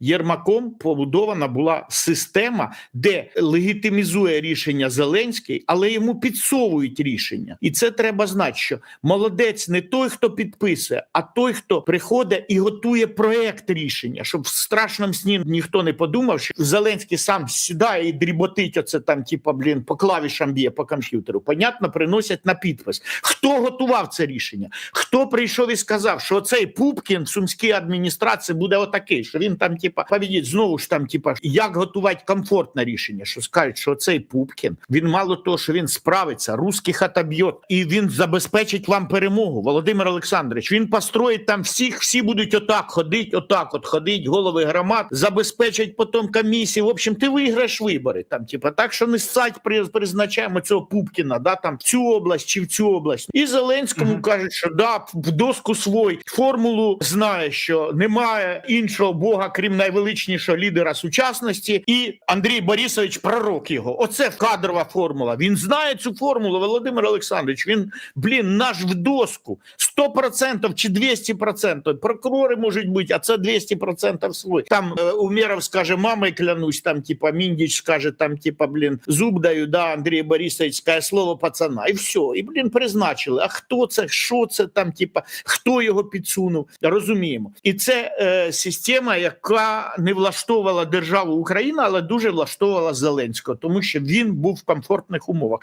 Єрмаком побудована була система, де легітимізує рішення Зеленський, але йому підсовують рішення. І це треба знати, що молодець не той, хто підписує, а той, хто приходить і готує проект рішення, щоб в страшному сні ніхто не подумав, що Зеленський сам сідає і дріботить оце там, типа, блін, по клавішам б'є по комп'ютеру. Понятно, приносять на підпис. Хто готував це рішення? Хто прийшов і сказав, що цей Пупкін в сумській адміністрації буде отакий, що він там, типа, повідіть знову ж там, типа, як готувати комфортне рішення, що скажуть, що цей Пупкін, він мало того, що він справиться, русських отоб'є, і він забезпечить вам перемогу. Володимир Олександрович, він построїть там всіх, всі будуть отак ходить, отак от ходить, голови громад, забезпечать потім комісії. В общем, ти виграєш вибори. Там, типа, так що не ссать, призначаємо цього Пупкіна, да, там в цю область чи в цю область. І Зеленському Мгм. кажуть, що да, в доску свой формулу знає, що немає іншого бога, крім найвеличнішого лідера сучасності, і Андрій Борисович пророк його. Оце кадрова формула. Він знає цю формулу. Володимир Олександрович. Він блін наш в доску 100% чи 200%. Прокурори можуть бути, а це 200% свой. Там е, Умєров скаже, мамою клянусь, там типа Міндіч скаже, там типа блін зуб даю, да Андрій Борисович скаже слово пацана, і все. І блін призначили. А хто це? Що це там? Типа хто його підсунув? Розуміємо. І це е, система, яка не влаштовувала державу Україна, але дуже влаштовувала Зеленського, тому що він був в комфортних умовах.